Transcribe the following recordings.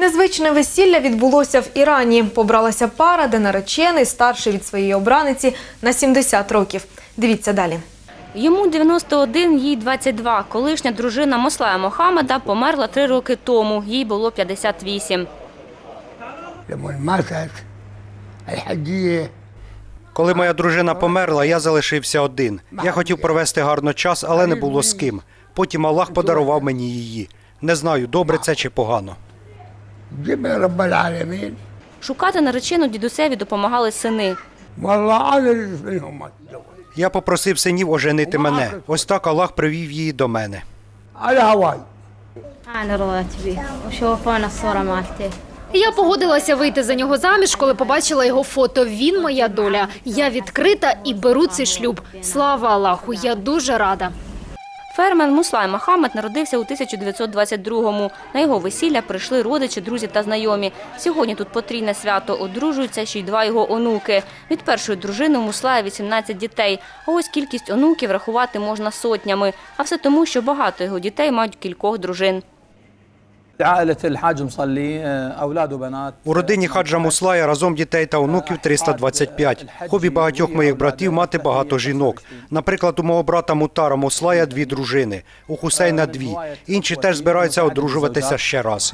Незвичне весілля відбулося в Ірані. Побралася пара, де наречений старший від своєї обраниці на 70 років. Дивіться далі. Йому 91, їй 22. Колишня дружина Мослая Мохаммеда померла три роки тому. Їй було 58. Коли моя дружина померла, я залишився один. Я хотів провести гарно час, але не було з ким. Потім Аллах подарував мені її. Не знаю, добре це чи погано. جبنا رب العالمين Шукати наречену дідусеві допомагали сини. والله انا اللي منهم اتزوج Я попросив синів оженити мене. Ось так Аллах привів її до мене. على هواي أنا رضيت به وشوفونا الصورة مالته Я погодилася вийти за нього заміж, коли побачила його фото. Він моя доля. Я відкрита і беру цей шлюб. Слава Аллаху, я дуже рада. Фермер Муслай Махамед народився у 1922-му. На його весілля прийшли родичі, друзі та знайомі. Сьогодні тут потрійне свято. Одружуються ще й два його онуки. Від першої дружини у Муслая 18 дітей. А ось кількість онуків рахувати можна сотнями. А все тому, що багато його дітей мають кількох дружин. У родині хаджа Муслая разом дітей та онуків 325. Хобі багатьох моїх братів мати багато жінок. Наприклад, у мого брата Мутара Муслая дві дружини, у Хусейна дві. Інші теж збираються одружуватися ще раз.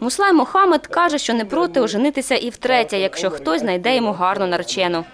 Муслай Мохамед каже, що не проти оженитися і втретє, якщо хтось знайде йому гарну наречену.